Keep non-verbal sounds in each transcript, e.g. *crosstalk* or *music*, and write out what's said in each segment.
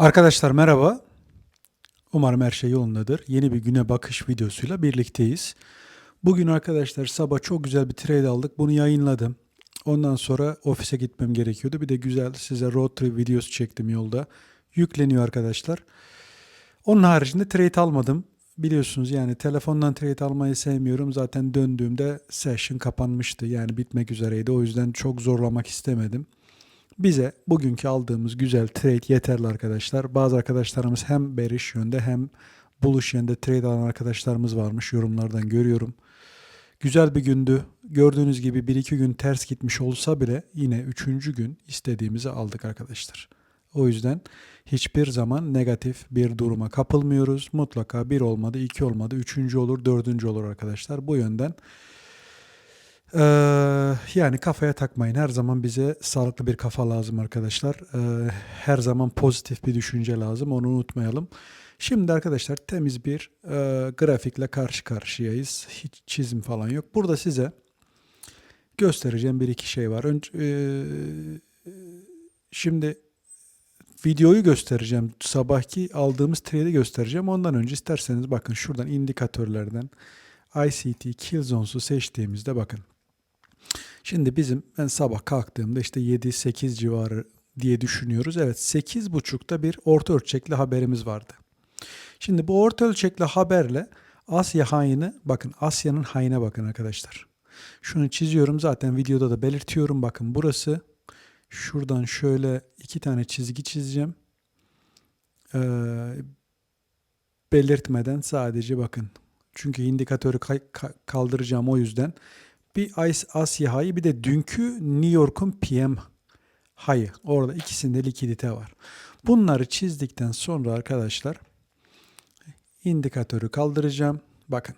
Arkadaşlar merhaba. Umarım her şey yolundadır. Yeni bir güne bakış videosuyla birlikteyiz. Bugün arkadaşlar sabah çok güzel bir trade aldık. Bunu yayınladım. Ondan sonra ofise gitmem gerekiyordu. Bir de güzel size road trip videosu çektim yolda. Yükleniyor arkadaşlar. Onun haricinde trade almadım. Biliyorsunuz yani telefondan trade almayı sevmiyorum. Zaten döndüğümde session kapanmıştı. Yani bitmek üzereydi. O yüzden çok zorlamak istemedim. Bize bugünkü aldığımız güzel trade yeterli arkadaşlar. Bazı arkadaşlarımız hem bearish yönde hem bullish yönde trade alan arkadaşlarımız varmış. Yorumlardan görüyorum. Güzel bir gündü. Gördüğünüz gibi 1-2 gün ters gitmiş olsa bile yine 3. gün istediğimizi aldık arkadaşlar. O yüzden hiçbir zaman negatif bir duruma kapılmıyoruz. Mutlaka 1 olmadı, 2 olmadı, 3. olur, 4. olur arkadaşlar. Bu yönden ee, yani kafaya takmayın. Her zaman bize sağlıklı bir kafa lazım arkadaşlar. Ee, her zaman pozitif bir düşünce lazım. Onu unutmayalım. Şimdi arkadaşlar temiz bir e, grafikle karşı karşıyayız. Hiç çizim falan yok. Burada size göstereceğim bir iki şey var. Önce, e, şimdi videoyu göstereceğim. Sabahki aldığımız trade'i göstereceğim. Ondan önce isterseniz bakın şuradan indikatörlerden ICT Kill Zones'u seçtiğimizde bakın. Şimdi bizim ben sabah kalktığımda işte 7-8 civarı diye düşünüyoruz. Evet 8.30'da bir orta ölçekli haberimiz vardı. Şimdi bu orta ölçekli haberle Asya haini bakın Asya'nın haine bakın arkadaşlar. Şunu çiziyorum zaten videoda da belirtiyorum. Bakın burası şuradan şöyle iki tane çizgi çizeceğim. Ee, belirtmeden sadece bakın. Çünkü indikatörü kaldıracağım o yüzden bir Asya high bir de dünkü New York'un PM high'ı. Orada ikisinde likidite var. Bunları çizdikten sonra arkadaşlar indikatörü kaldıracağım. Bakın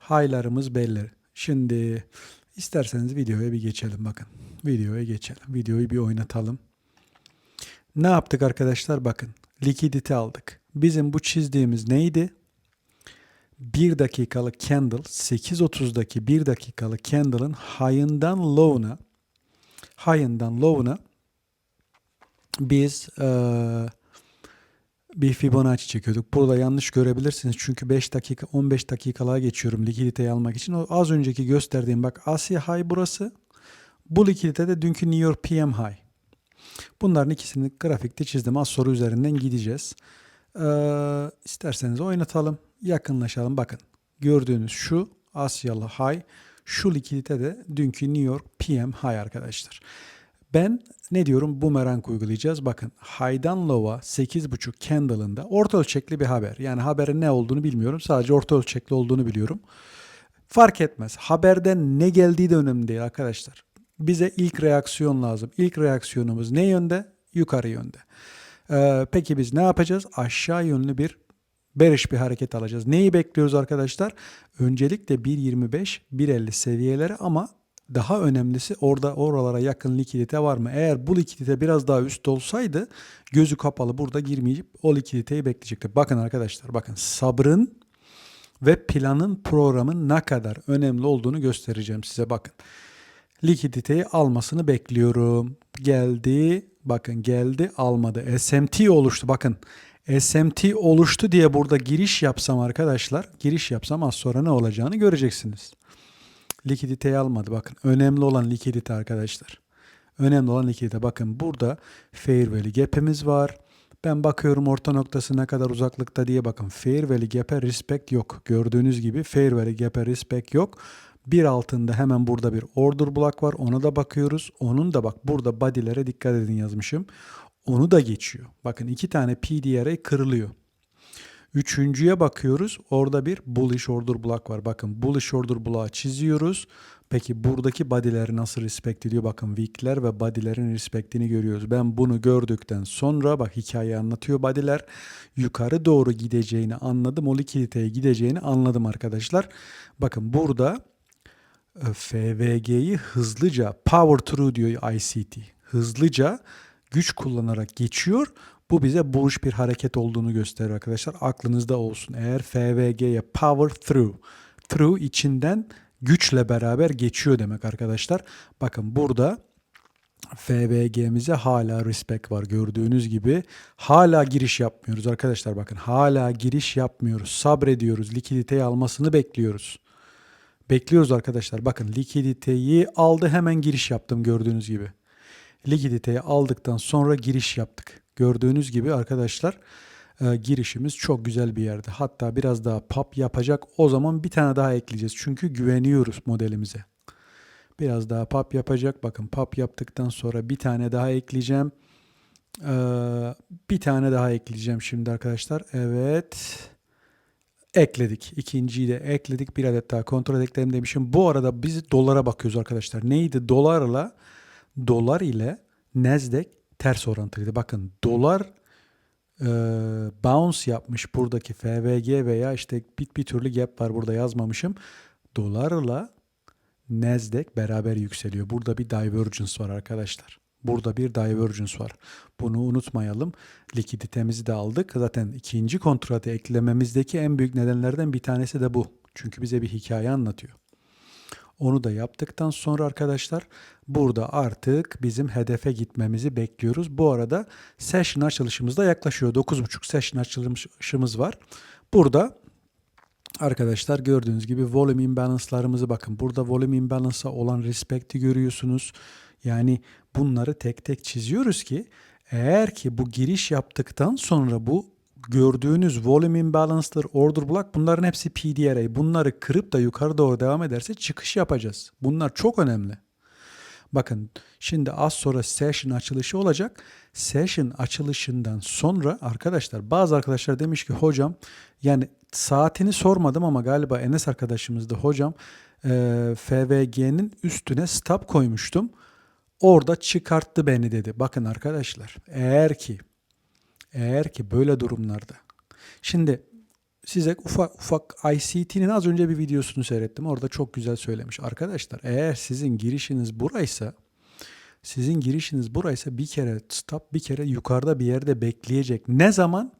high'larımız belli. Şimdi isterseniz videoya bir geçelim bakın. Videoya geçelim. Videoyu bir oynatalım. Ne yaptık arkadaşlar? Bakın likidite aldık. Bizim bu çizdiğimiz neydi? 1 dakikalık candle 8.30'daki 1 dakikalık candle'ın high'ından low'una high'ından low'una biz e, bir Fibonacci çekiyorduk. Burada yanlış görebilirsiniz. Çünkü 5 dakika 15 dakikalığa geçiyorum likiditeyi almak için. O az önceki gösterdiğim bak Asya high burası. Bu likidite de dünkü New York PM high. Bunların ikisini grafikte çizdim. Az soru üzerinden gideceğiz. Ee, isterseniz oynatalım yakınlaşalım. Bakın gördüğünüz şu Asyalı high, şu likidite de dünkü New York PM high arkadaşlar. Ben ne diyorum? Boomerang uygulayacağız. Bakın high'dan low'a 8.5 candle'ında orta ölçekli bir haber. Yani haberin ne olduğunu bilmiyorum. Sadece orta ölçekli olduğunu biliyorum. Fark etmez. Haberden ne geldiği de önemli değil arkadaşlar. Bize ilk reaksiyon lazım. İlk reaksiyonumuz ne yönde? Yukarı yönde. Ee, peki biz ne yapacağız? Aşağı yönlü bir bearish bir hareket alacağız. Neyi bekliyoruz arkadaşlar? Öncelikle 1.25, 1.50 seviyeleri ama daha önemlisi orada oralara yakın likidite var mı? Eğer bu likidite biraz daha üst olsaydı gözü kapalı burada girmeyip o likiditeyi bekleyecekti. Bakın arkadaşlar bakın sabrın ve planın programın ne kadar önemli olduğunu göstereceğim size bakın. Likiditeyi almasını bekliyorum. Geldi bakın geldi almadı. SMT oluştu bakın. SMT oluştu diye burada giriş yapsam arkadaşlar, giriş yapsam az sonra ne olacağını göreceksiniz. Likiditeyi almadı. Bakın önemli olan likidite arkadaşlar. Önemli olan likidite. Bakın burada fair value gap'imiz var. Ben bakıyorum orta noktası ne kadar uzaklıkta diye bakın. Fair value gap'e respect yok. Gördüğünüz gibi fair value gap'e respect yok. Bir altında hemen burada bir order block var. Ona da bakıyoruz. Onun da bak burada body'lere dikkat edin yazmışım. Onu da geçiyor. Bakın iki tane PDRA kırılıyor. Üçüncüye bakıyoruz. Orada bir bullish order block var. Bakın bullish order block'ı çiziyoruz. Peki buradaki body'ler nasıl respect ediyor? Bakın week'ler ve body'lerin respect'ini görüyoruz. Ben bunu gördükten sonra bak hikaye anlatıyor body'ler. Yukarı doğru gideceğini anladım. O likiditeye gideceğini anladım arkadaşlar. Bakın burada e, FVG'yi hızlıca power through diyor ICT. Hızlıca güç kullanarak geçiyor. Bu bize bullish bir hareket olduğunu gösterir arkadaşlar. Aklınızda olsun. Eğer FVG'ye power through, through içinden güçle beraber geçiyor demek arkadaşlar. Bakın burada FVG'mize hala respect var gördüğünüz gibi. Hala giriş yapmıyoruz arkadaşlar bakın. Hala giriş yapmıyoruz. Sabrediyoruz. Likiditeyi almasını bekliyoruz. Bekliyoruz arkadaşlar. Bakın likiditeyi aldı hemen giriş yaptım gördüğünüz gibi. Likiditeyi aldıktan sonra giriş yaptık. Gördüğünüz gibi arkadaşlar e, girişimiz çok güzel bir yerde. Hatta biraz daha pop yapacak. O zaman bir tane daha ekleyeceğiz. Çünkü güveniyoruz modelimize. Biraz daha pop yapacak. Bakın pop yaptıktan sonra bir tane daha ekleyeceğim. Ee, bir tane daha ekleyeceğim şimdi arkadaşlar. Evet. Ekledik. İkinciyi de ekledik. Bir adet daha kontrol ekledim demişim. Bu arada biz dolara bakıyoruz arkadaşlar. Neydi? Dolarla dolar ile Nasdaq ters orantılıydı. Bakın dolar e, bounce yapmış buradaki FVG veya işte bir, bir türlü gap var burada yazmamışım. Dolarla Nasdaq beraber yükseliyor. Burada bir divergence var arkadaşlar. Burada bir divergence var. Bunu unutmayalım. Likiditemizi de aldık. Zaten ikinci kontratı eklememizdeki en büyük nedenlerden bir tanesi de bu. Çünkü bize bir hikaye anlatıyor. Onu da yaptıktan sonra arkadaşlar burada artık bizim hedefe gitmemizi bekliyoruz. Bu arada session açılışımız da yaklaşıyor. 9.5 session açılışımız var. Burada Arkadaşlar gördüğünüz gibi volume imbalance'larımızı bakın. Burada volume imbalance'a olan respect'i görüyorsunuz. Yani bunları tek tek çiziyoruz ki eğer ki bu giriş yaptıktan sonra bu gördüğünüz volume imbalance'lar, order block bunların hepsi PDRA. Bunları kırıp da yukarı doğru devam ederse çıkış yapacağız. Bunlar çok önemli. Bakın şimdi az sonra session açılışı olacak. Session açılışından sonra arkadaşlar bazı arkadaşlar demiş ki hocam yani saatini sormadım ama galiba Enes arkadaşımız da hocam e, FVG'nin üstüne stop koymuştum. Orada çıkarttı beni dedi. Bakın arkadaşlar eğer ki eğer ki böyle durumlarda şimdi size ufak ufak ICT'nin az önce bir videosunu seyrettim. Orada çok güzel söylemiş. Arkadaşlar eğer sizin girişiniz buraysa sizin girişiniz buraysa bir kere stop bir kere yukarıda bir yerde bekleyecek. Ne zaman?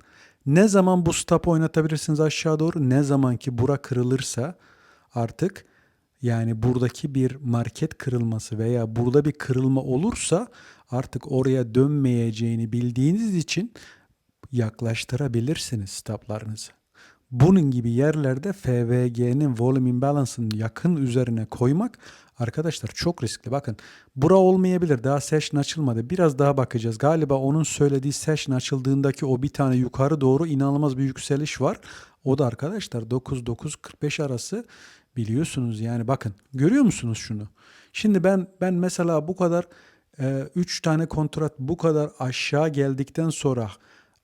Ne zaman bu stop oynatabilirsiniz aşağı doğru? Ne zaman ki bura kırılırsa artık yani buradaki bir market kırılması veya burada bir kırılma olursa artık oraya dönmeyeceğini bildiğiniz için yaklaştırabilirsiniz stoplarınızı. Bunun gibi yerlerde FVG'nin volume imbalance'ın yakın üzerine koymak arkadaşlar çok riskli. Bakın bura olmayabilir. Daha session açılmadı. Biraz daha bakacağız. Galiba onun söylediği session açıldığındaki o bir tane yukarı doğru inanılmaz bir yükseliş var. O da arkadaşlar 9-9-45 arası biliyorsunuz yani bakın görüyor musunuz şunu? Şimdi ben ben mesela bu kadar 3 e, tane kontrat bu kadar aşağı geldikten sonra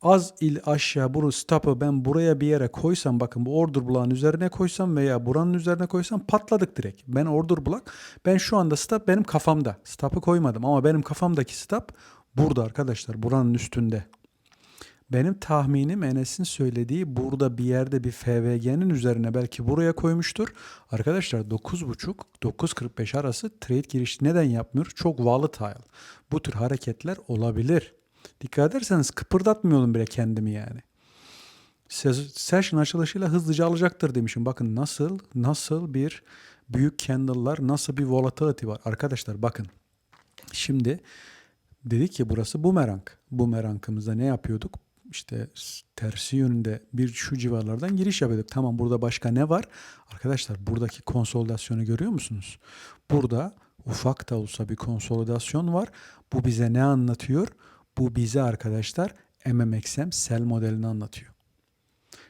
az il aşağı bunu stop'ı ben buraya bir yere koysam bakın bu order block'ın üzerine koysam veya buranın üzerine koysam patladık direkt. Ben order block ben şu anda stop benim kafamda. Stop'ı koymadım ama benim kafamdaki stop burada arkadaşlar buranın üstünde. Benim tahminim Enes'in söylediği burada bir yerde bir FVG'nin üzerine belki buraya koymuştur. Arkadaşlar 9.5-9.45 arası trade giriş neden yapmıyor? Çok volatile. Bu tür hareketler olabilir. Dikkat ederseniz kıpırdatmıyorum bile kendimi yani. Session açılışıyla hızlıca alacaktır demişim. Bakın nasıl nasıl bir büyük candle'lar nasıl bir volatility var. Arkadaşlar bakın. Şimdi dedik ki burası bumerang. Bumerangımızda ne yapıyorduk? İşte tersi yönünde bir şu civarlardan giriş yapıyorduk. Tamam burada başka ne var? Arkadaşlar buradaki konsolidasyonu görüyor musunuz? Burada ufak da olsa bir konsolidasyon var. Bu bize ne anlatıyor? Bu bize arkadaşlar MMXM sell modelini anlatıyor.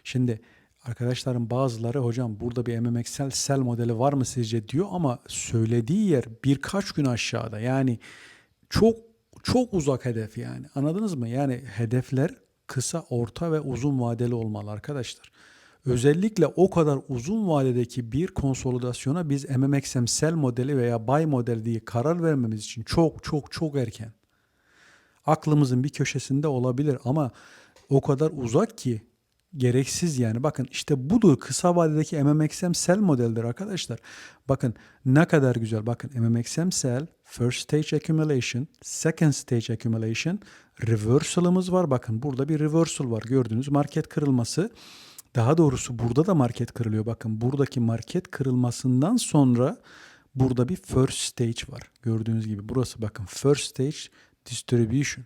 Şimdi arkadaşların bazıları hocam burada bir MMXL sell modeli var mı sizce diyor ama söylediği yer birkaç gün aşağıda. Yani çok çok uzak hedef yani. Anladınız mı? Yani hedefler kısa, orta ve uzun vadeli olmalı arkadaşlar. Özellikle o kadar uzun vadedeki bir konsolidasyona biz MMXM sell modeli veya buy modeli diye karar vermemiz için çok çok çok erken aklımızın bir köşesinde olabilir ama o kadar uzak ki gereksiz yani. Bakın işte budur kısa vadedeki MMXM sell modeldir arkadaşlar. Bakın ne kadar güzel. Bakın MMXM sell, first stage accumulation, second stage accumulation, reversal'ımız var. Bakın burada bir reversal var. Gördüğünüz market kırılması. Daha doğrusu burada da market kırılıyor. Bakın buradaki market kırılmasından sonra Burada bir first stage var. Gördüğünüz gibi burası bakın first stage distribution.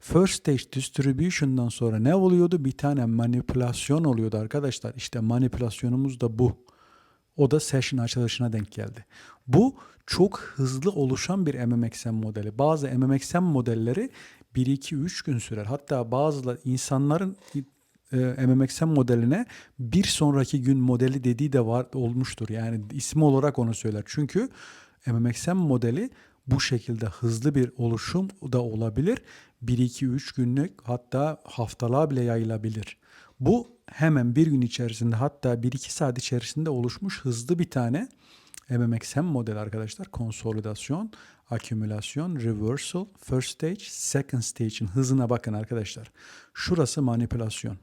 First stage distribution'dan sonra ne oluyordu? Bir tane manipülasyon oluyordu arkadaşlar. İşte manipülasyonumuz da bu. O da session açılışına denk geldi. Bu çok hızlı oluşan bir MMXM modeli. Bazı MMXM modelleri 1-2-3 gün sürer. Hatta bazı insanların e, MMXM modeline bir sonraki gün modeli dediği de var olmuştur. Yani ismi olarak onu söyler. Çünkü MMXM modeli bu şekilde hızlı bir oluşum da olabilir. 1-2-3 günlük hatta haftalığa bile yayılabilir. Bu hemen bir gün içerisinde hatta 1-2 saat içerisinde oluşmuş hızlı bir tane MMXM model arkadaşlar. Konsolidasyon, akümülasyon, reversal, first stage, second stage'in hızına bakın arkadaşlar. Şurası manipülasyon.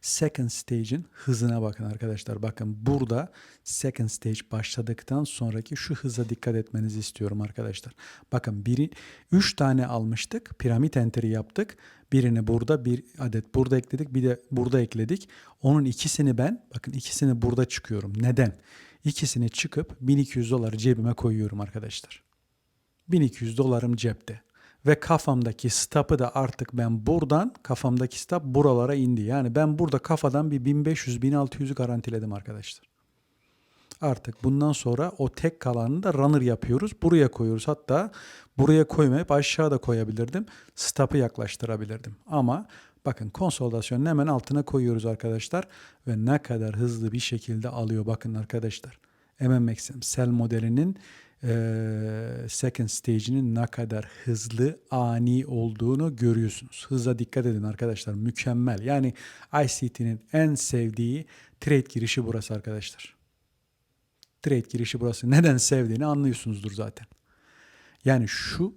Second stage'in hızına bakın arkadaşlar. Bakın burada second stage başladıktan sonraki şu hıza dikkat etmenizi istiyorum arkadaşlar. Bakın biri 3 tane almıştık. Piramit enteri yaptık. Birini burada bir adet burada ekledik. Bir de burada ekledik. Onun ikisini ben bakın ikisini burada çıkıyorum. Neden? İkisini çıkıp 1200 doları cebime koyuyorum arkadaşlar. 1200 dolarım cepte. Ve kafamdaki stop'ı da artık ben buradan kafamdaki stop buralara indi. Yani ben burada kafadan bir 1500-1600'ü garantiledim arkadaşlar. Artık bundan sonra o tek kalanını da runner yapıyoruz. Buraya koyuyoruz. Hatta buraya koymayıp aşağıda koyabilirdim. Stop'ı yaklaştırabilirdim. Ama bakın konsolidasyonun hemen altına koyuyoruz arkadaşlar. Ve ne kadar hızlı bir şekilde alıyor bakın arkadaşlar. MMXM Cell modelinin e, second stage'inin ne kadar hızlı, ani olduğunu görüyorsunuz. Hıza dikkat edin arkadaşlar. Mükemmel. Yani ICT'nin en sevdiği trade girişi burası arkadaşlar. Trade girişi burası. Neden sevdiğini anlıyorsunuzdur zaten. Yani şu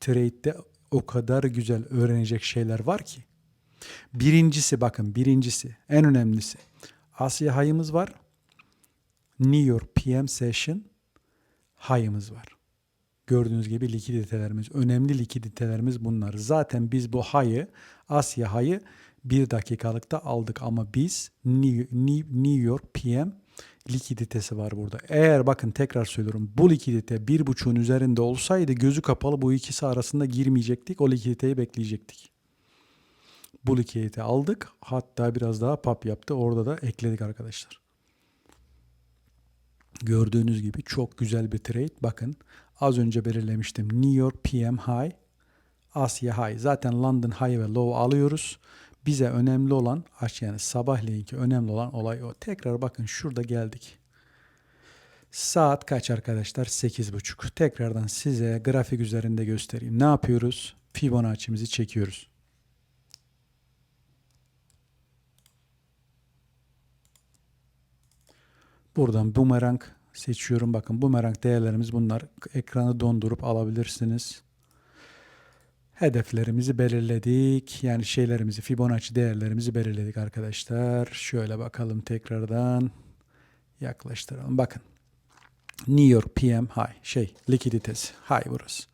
trade'de o kadar güzel öğrenecek şeyler var ki. Birincisi bakın birincisi en önemlisi. Asya hayımız var. New York PM Session hayımız var. Gördüğünüz gibi likiditelerimiz, önemli likiditelerimiz bunlar. Zaten biz bu hayı, Asya hayı bir dakikalıkta aldık ama biz New, York PM likiditesi var burada. Eğer bakın tekrar söylüyorum bu likidite bir buçuğun üzerinde olsaydı gözü kapalı bu ikisi arasında girmeyecektik. O likiditeyi bekleyecektik. Bu likidite aldık. Hatta biraz daha pap yaptı. Orada da ekledik arkadaşlar. Gördüğünüz gibi çok güzel bir trade. Bakın az önce belirlemiştim. New York PM High, Asya High. Zaten London High ve Low alıyoruz. Bize önemli olan yani sabahleyinki önemli olan olay o. Tekrar bakın şurada geldik. Saat kaç arkadaşlar? 8.30. Tekrardan size grafik üzerinde göstereyim. Ne yapıyoruz? Fibonacci'mizi çekiyoruz. Buradan boomerang seçiyorum. Bakın boomerang değerlerimiz bunlar. Ekranı dondurup alabilirsiniz. Hedeflerimizi belirledik. Yani şeylerimizi, Fibonacci değerlerimizi belirledik arkadaşlar. Şöyle bakalım tekrardan. Yaklaştıralım. Bakın. New York PM high. Şey, likiditesi. High burası.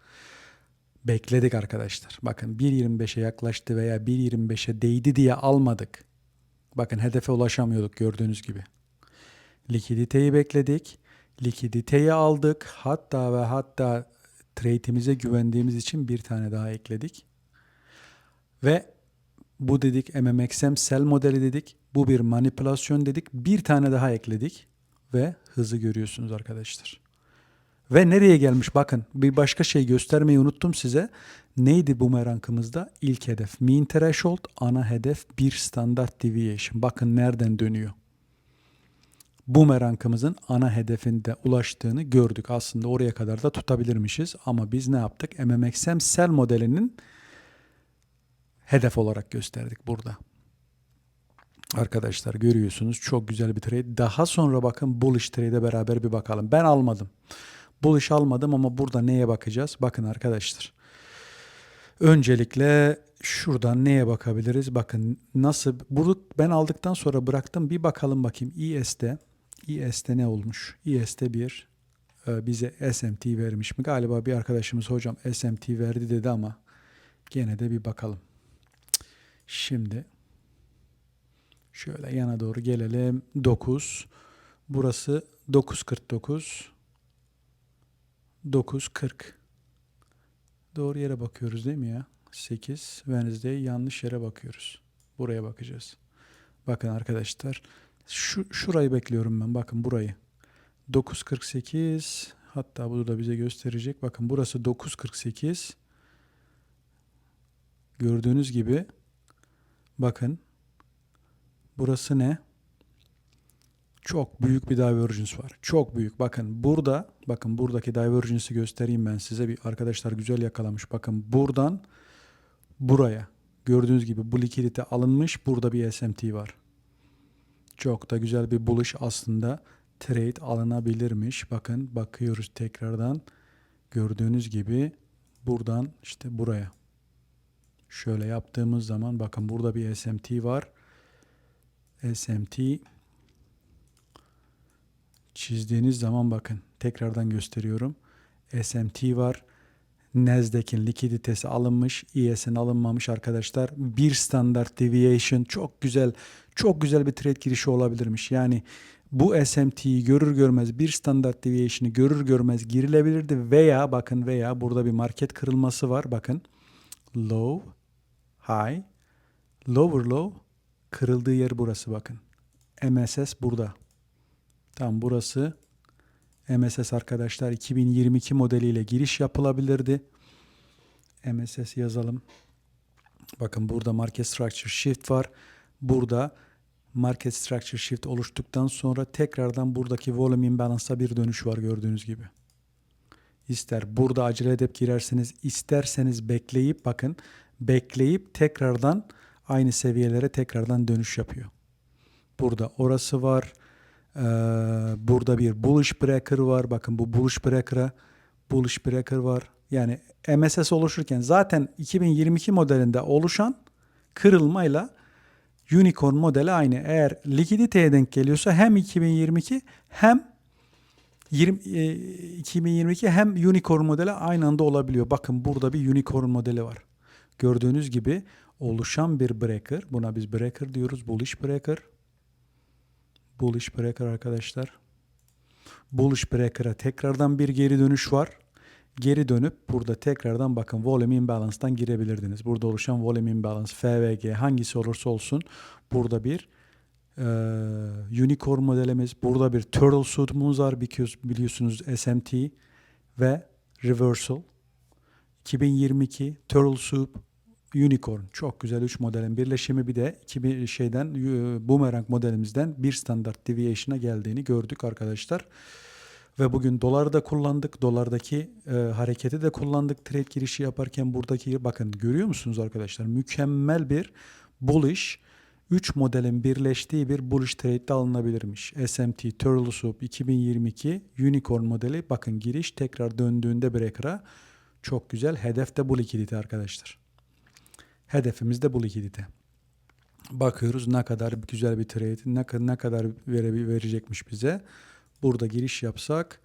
Bekledik arkadaşlar. Bakın 1.25'e yaklaştı veya 1.25'e değdi diye almadık. Bakın hedefe ulaşamıyorduk gördüğünüz gibi. Likiditeyi bekledik. Likiditeyi aldık. Hatta ve hatta trade'imize güvendiğimiz için bir tane daha ekledik. Ve bu dedik MMXM sell modeli dedik. Bu bir manipülasyon dedik. Bir tane daha ekledik ve hızı görüyorsunuz arkadaşlar. Ve nereye gelmiş bakın bir başka şey göstermeyi unuttum size. Neydi bu merakımızda? İlk hedef mean threshold, ana hedef bir standart deviation. Bakın nereden dönüyor bumerangımızın ana hedefinde ulaştığını gördük. Aslında oraya kadar da tutabilirmişiz ama biz ne yaptık? MMXM sell modelinin hedef olarak gösterdik burada. Arkadaşlar görüyorsunuz çok güzel bir trade. Daha sonra bakın bullish trade'e beraber bir bakalım. Ben almadım. Bullish almadım ama burada neye bakacağız? Bakın arkadaşlar. Öncelikle şuradan neye bakabiliriz? Bakın nasıl bunu ben aldıktan sonra bıraktım. Bir bakalım bakayım ES'de ES'te ne olmuş? ES'te bir e, bize SMT vermiş mi? Galiba bir arkadaşımız hocam SMT verdi dedi ama gene de bir bakalım. Şimdi şöyle yana doğru gelelim. 9. Burası 9.49. 9.40. Doğru yere bakıyoruz değil mi ya? 8 Wednesday yanlış yere bakıyoruz. Buraya bakacağız. Bakın arkadaşlar. Şu şurayı bekliyorum ben. Bakın burayı. 9.48 hatta bunu da bize gösterecek. Bakın burası 9.48. Gördüğünüz gibi bakın burası ne? Çok büyük bir divergence var. Çok büyük. Bakın burada, bakın buradaki divergence'ı göstereyim ben size. Bir arkadaşlar güzel yakalamış. Bakın buradan buraya. Gördüğünüz gibi bu likidite alınmış. Burada bir SMT var. Çok da güzel bir buluş aslında. Trade alınabilirmiş. Bakın bakıyoruz tekrardan. Gördüğünüz gibi buradan işte buraya. Şöyle yaptığımız zaman bakın burada bir SMT var. SMT çizdiğiniz zaman bakın tekrardan gösteriyorum. SMT var. Nasdaq'in likiditesi alınmış, ES'in alınmamış arkadaşlar. Bir standart deviation çok güzel, çok güzel bir trade girişi olabilirmiş. Yani bu SMT'yi görür görmez bir standart deviation'ı görür görmez girilebilirdi veya bakın veya burada bir market kırılması var bakın. Low, high, lower low kırıldığı yer burası bakın. MSS burada. Tam burası MSS arkadaşlar 2022 modeliyle giriş yapılabilirdi. MSS yazalım. Bakın burada market structure shift var. Burada market structure shift oluştuktan sonra tekrardan buradaki volume imbalance'a bir dönüş var gördüğünüz gibi. İster burada acele edip girerseniz isterseniz bekleyip bakın bekleyip tekrardan aynı seviyelere tekrardan dönüş yapıyor. Burada orası var. Ee, burada bir bullish breaker var. Bakın bu bullish breaker'a bullish breaker var. Yani MSS oluşurken zaten 2022 modelinde oluşan kırılmayla unicorn modeli aynı. Eğer likiditeye denk geliyorsa hem 2022 hem 20, e, 2022 hem unicorn modeli aynı anda olabiliyor. Bakın burada bir unicorn modeli var. Gördüğünüz gibi oluşan bir breaker. Buna biz breaker diyoruz. Bullish breaker. Bullish breaker arkadaşlar. Bullish breaker'a tekrardan bir geri dönüş var. Geri dönüp burada tekrardan bakın volume imbalance'dan girebilirdiniz. Burada oluşan volume imbalance, FVG hangisi olursa olsun burada bir e, unicorn modelimiz, burada bir turtle suit'umuz var biliyorsunuz SMT ve reversal. 2022 turtle soup Unicorn çok güzel 3 modelin birleşimi bir de 2000 şeyden e, Boomerang modelimizden bir standart deviation'a geldiğini gördük arkadaşlar. Ve bugün doları da kullandık. Dolardaki e, hareketi de kullandık. Trade girişi yaparken buradaki bakın görüyor musunuz arkadaşlar? Mükemmel bir bullish 3 modelin birleştiği bir bullish trade'de alınabilirmiş. SMT Turtle Soup 2022 Unicorn modeli bakın giriş tekrar döndüğünde breaker'a çok güzel. Hedef de bu likidite arkadaşlar. Hedefimiz de bu likidite. Bakıyoruz ne kadar güzel bir trade, ne, ne kadar vere, verecekmiş bize. Burada giriş yapsak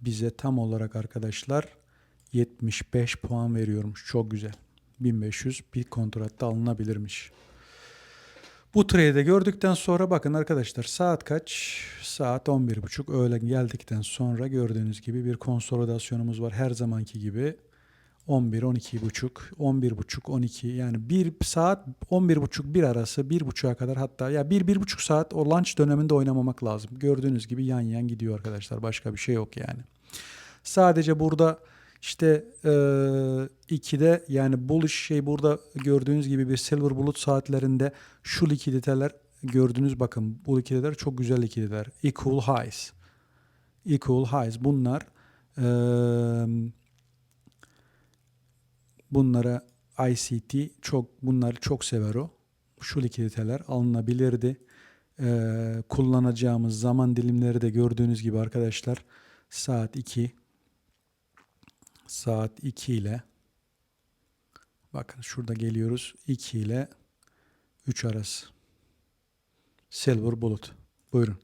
bize tam olarak arkadaşlar 75 puan veriyormuş. Çok güzel. 1500 bir kontratta alınabilirmiş. Bu trade'i gördükten sonra bakın arkadaşlar saat kaç? Saat 11.30 öğlen geldikten sonra gördüğünüz gibi bir konsolidasyonumuz var her zamanki gibi. 11, 12 buçuk, 11 buçuk, 12 yani bir saat 11 buçuk bir arası bir buçuğa kadar hatta ya bir bir buçuk saat o lunch döneminde oynamamak lazım. Gördüğünüz gibi yan yan gidiyor arkadaşlar başka bir şey yok yani. Sadece burada işte e, 2'de yani bullish şey burada gördüğünüz gibi bir silver bulut saatlerinde şu likiditeler gördüğünüz bakın bu likiditeler çok güzel likiditeler. Equal highs. Equal highs bunlar eee Bunlara ICT çok bunları çok sever o. Şu likiditeler alınabilirdi. Ee, kullanacağımız zaman dilimleri de gördüğünüz gibi arkadaşlar saat 2 saat 2 ile bakın şurada geliyoruz 2 ile 3 arası. Silver bulut. Buyurun.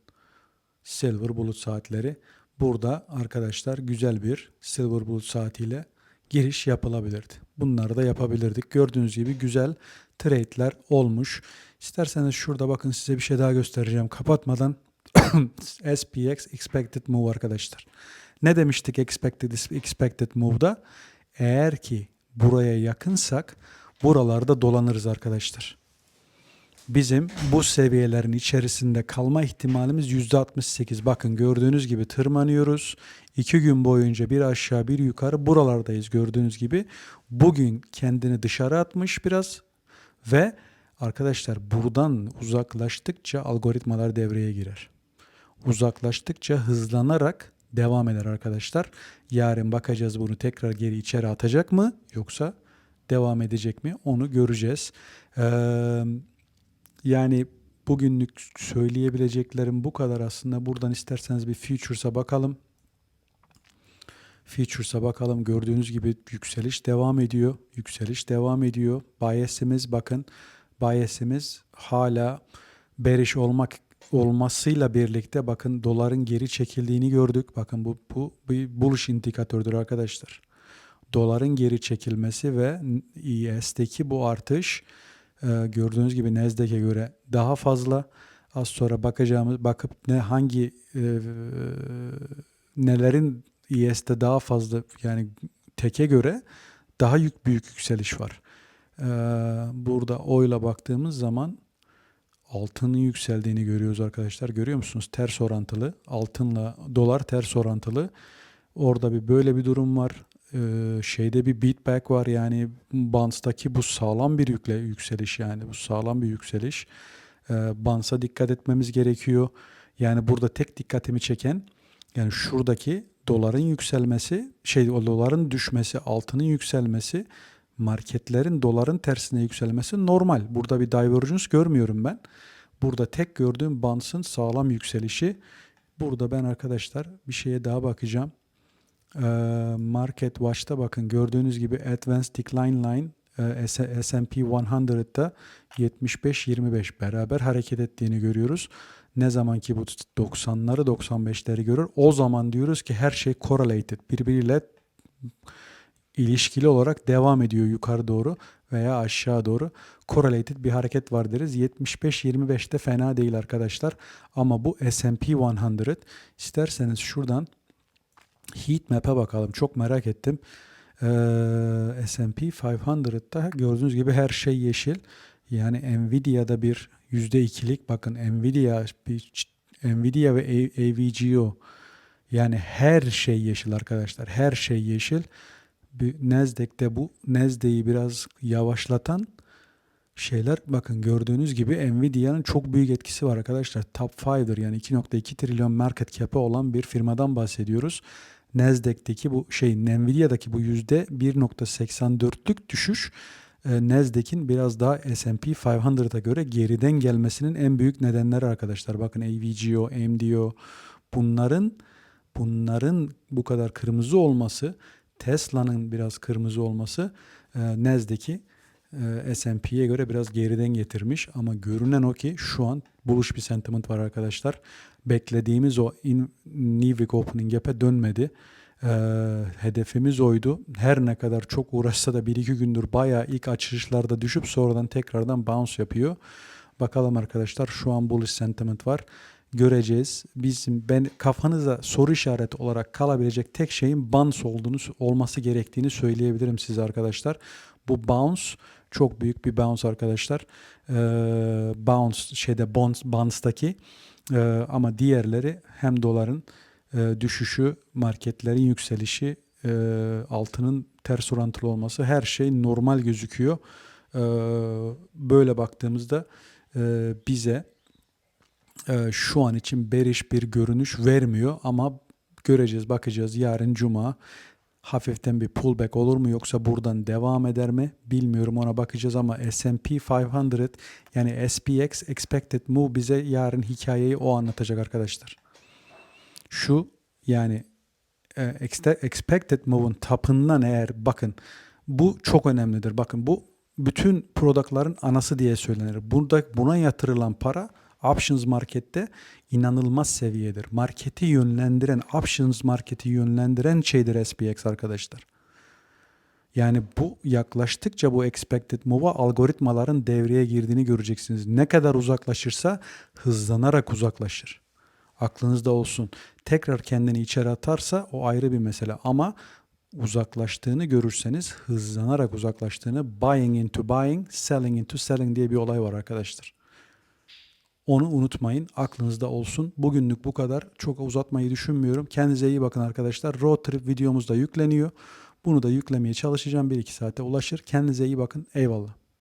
Silver bulut saatleri. Burada arkadaşlar güzel bir silver bulut saatiyle giriş yapılabilirdi. Bunları da yapabilirdik. Gördüğünüz gibi güzel trade'ler olmuş. İsterseniz şurada bakın size bir şey daha göstereceğim. Kapatmadan *coughs* SPX Expected Move arkadaşlar. Ne demiştik expected expected move'da? Eğer ki buraya yakınsak buralarda dolanırız arkadaşlar. Bizim bu seviyelerin içerisinde kalma ihtimalimiz %68. Bakın gördüğünüz gibi tırmanıyoruz. İki gün boyunca bir aşağı bir yukarı buralardayız gördüğünüz gibi. Bugün kendini dışarı atmış biraz ve arkadaşlar buradan uzaklaştıkça algoritmalar devreye girer. Uzaklaştıkça hızlanarak devam eder arkadaşlar. Yarın bakacağız bunu tekrar geri içeri atacak mı yoksa devam edecek mi onu göreceğiz. Ee, yani bugünlük söyleyebileceklerim bu kadar aslında. Buradan isterseniz bir Futures'a bakalım. Futures'a bakalım. Gördüğünüz gibi yükseliş devam ediyor. Yükseliş devam ediyor. Bias'imiz bakın. Bias'imiz hala bearish olmak olmasıyla birlikte bakın doların geri çekildiğini gördük. Bakın bu, bu bir bullish indikatördür arkadaşlar. Doların geri çekilmesi ve ES'teki bu artış gördüğünüz gibi Nasdaq'e göre daha fazla. Az sonra bakacağımız bakıp ne hangi e, nelerin ES'te daha fazla yani teke göre daha yük büyük yükseliş var. E, burada oyla baktığımız zaman altının yükseldiğini görüyoruz arkadaşlar. Görüyor musunuz? Ters orantılı. Altınla dolar ters orantılı. Orada bir böyle bir durum var. Ee, şeyde bir beatback var yani Bans'taki bu sağlam bir yükle yükseliş yani bu sağlam bir yükseliş. Ee, dikkat etmemiz gerekiyor. Yani burada tek dikkatimi çeken yani şuradaki doların yükselmesi, şey doların düşmesi, altının yükselmesi, marketlerin doların tersine yükselmesi normal. Burada bir divergence görmüyorum ben. Burada tek gördüğüm Bans'ın sağlam yükselişi. Burada ben arkadaşlar bir şeye daha bakacağım. Ee, Market Watch'ta bakın gördüğünüz gibi Advanced Decline Line S&P 100'da 75-25 beraber hareket ettiğini görüyoruz. Ne zaman ki bu 90'ları 95'leri görür o zaman diyoruz ki her şey correlated birbiriyle ilişkili olarak devam ediyor yukarı doğru veya aşağı doğru. Correlated bir hareket var deriz. 75-25'te fena değil arkadaşlar. Ama bu S&P 100 isterseniz şuradan heat map'e bakalım. Çok merak ettim. Ee, S&P 500'da gördüğünüz gibi her şey yeşil. Yani Nvidia'da bir %2'lik bakın Nvidia bir Nvidia ve AVGO yani her şey yeşil arkadaşlar. Her şey yeşil. Bir Nasdaq'te bu Nasdaq'i biraz yavaşlatan şeyler bakın gördüğünüz gibi Nvidia'nın çok büyük etkisi var arkadaşlar. Top 5'dir yani 2.2 trilyon market cap'i olan bir firmadan bahsediyoruz. Nasdaq'teki bu şey Nvidia'daki bu yüzde 1.84'lük düşüş e, Nasdaq'in biraz daha S&P 500'a göre geriden gelmesinin en büyük nedenleri arkadaşlar. Bakın AVGO, MDO bunların bunların bu kadar kırmızı olması, Tesla'nın biraz kırmızı olması e, Nasdaq'i e, S&P'ye göre biraz geriden getirmiş ama görünen o ki şu an buluş bir sentiment var arkadaşlar. Beklediğimiz o in, New Week Opening Gap'e dönmedi. E, hedefimiz oydu. Her ne kadar çok uğraşsa da bir iki gündür bayağı ilk açılışlarda düşüp sonradan tekrardan bounce yapıyor. Bakalım arkadaşlar şu an bullish sentiment var. Göreceğiz. Bizim ben kafanıza soru işareti olarak kalabilecek tek şeyin bounce olduğunu olması gerektiğini söyleyebilirim size arkadaşlar. Bu bounce çok büyük bir bounce arkadaşlar. Ee, bounce şeyde bonds, bonds'taki ee, ama diğerleri hem doların e, düşüşü, marketlerin yükselişi, e, altının ters orantılı olması her şey normal gözüküyor. Ee, böyle baktığımızda e, bize e, şu an için beriş bir görünüş vermiyor ama göreceğiz, bakacağız yarın cuma hafiften bir pullback olur mu yoksa buradan devam eder mi bilmiyorum ona bakacağız ama S&P 500 yani SPX expected move bize yarın hikayeyi o anlatacak arkadaşlar. Şu yani e, expected move'un tapından eğer bakın bu çok önemlidir. Bakın bu bütün product'ların anası diye söylenir. Burada buna yatırılan para options markette inanılmaz seviyedir. Marketi yönlendiren, options marketi yönlendiren şeydir SPX arkadaşlar. Yani bu yaklaştıkça bu expected move'a algoritmaların devreye girdiğini göreceksiniz. Ne kadar uzaklaşırsa hızlanarak uzaklaşır. Aklınızda olsun. Tekrar kendini içeri atarsa o ayrı bir mesele ama uzaklaştığını görürseniz hızlanarak uzaklaştığını buying into buying, selling into selling diye bir olay var arkadaşlar. Onu unutmayın. Aklınızda olsun. Bugünlük bu kadar. Çok uzatmayı düşünmüyorum. Kendinize iyi bakın arkadaşlar. Road trip videomuz da yükleniyor. Bunu da yüklemeye çalışacağım. 1-2 saate ulaşır. Kendinize iyi bakın. Eyvallah.